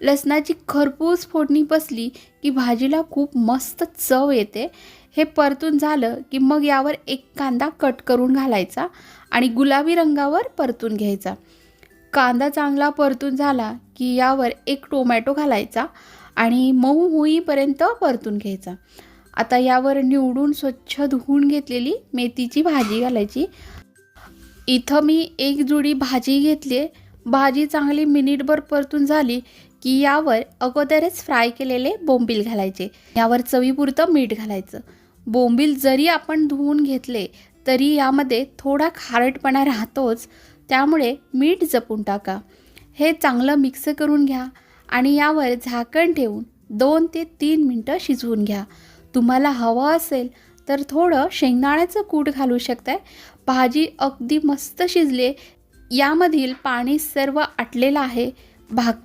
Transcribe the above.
लसणाची खरपूस फोडणी बसली की भाजीला खूप मस्त चव येते. हे परतून झालं की मग यावर एक कांदा कट करून घालायचा आणि गुलाबी रंगावर परतून घ्यायचा. कांदा चांगला परतून झाला की यावर एक टोमॅटो घालायचा आणि मऊ होईपर्यंत परतून घ्यायचा. आता यावर निवडून स्वच्छ धुवून घेतलेली मेथीची भाजी घालायची. इथं मी एक जुडी भाजी घेतली आहे भाजी चांगली मिनिटभर परतून झाली की यावर अगोदरच फ्राय केलेले बोंबील घालायचे. यावर चवीपुरतं मीठ घालायचं. बोंबील जरी आपण धुवून घेतले तरी यामध्ये थोडा खारटपणा राहतोच. त्यामुळे मीठ जपून टाका. हे चांगलं मिक्स करून घ्या आणि यावर झाकण ठेवून दोन ते तीन मिनटं शिजवून घ्या. तुम्हाला हवं असेल तर थोडं शेंगदाण्याचं कूट घालू शकताय. भाजी अगदी मस्त शिजले यामधील पाणी सर्व आटलेलं आहे. भाकरी